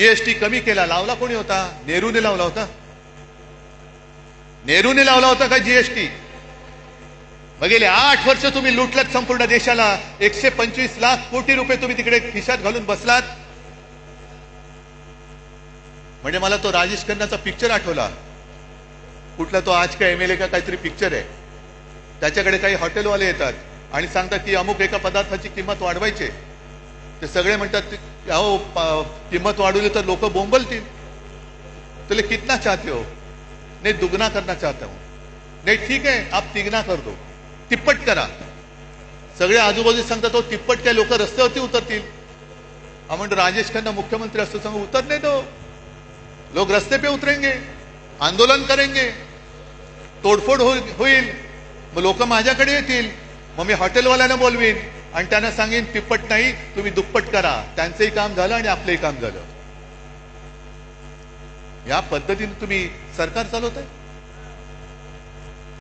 GST कमी केला. लावला कोणी होता? नेहरूने लावला होता. नेहरूने लावला होता का जीएसटी मग गेले आठ वर्ष तुम्ही लुटलात संपूर्ण देशाला. एकशे पंचवीस लाख कोटी रुपये तुम्ही तिकडे खिशात घालून बसलात. म्हणजे मला तो राजेश खन्नाचा पिक्चर आठवला. कुठला तो आज का एमएलए का काहीतरी पिक्चर आहे. त्याच्याकडे काही हॉटेलवाले येतात. आणि सांगतात की अमुक एका पदार्थाची किंमत वाढवायची आहे. ते सगळे म्हणतात अहो प- किंमत वाढवली तर लोक बोंबलतील. तुले कितना चाहते हो? नाही दुगना करना चाहता हूं. नाही ठीक आहे आप तिगना कर दो. तिप्पट करा. सगळे आजूबाजू सांगतात हो तिप्पट काय लोक रस्त्यावरती उतरतील. हा म्हणतो राजेश खन्ना मुख्यमंत्री असतो सांगू उतर नाही दो लोक रस्ते पे उतरेंगे आंदोलन करेंगे तोडफोड होईल होईल. मग लोक माझ्याकडे येतील मग मी हॉटेलवाल्यांना बोलवीन. आणि त्यांना सांगेन तिप्पट नाही तुम्ही दुप्पट करा. त्यांचंही काम झालं आणि आपलंही काम झालं. या पद्धतीने तुम्ही सरकार चालवत आहे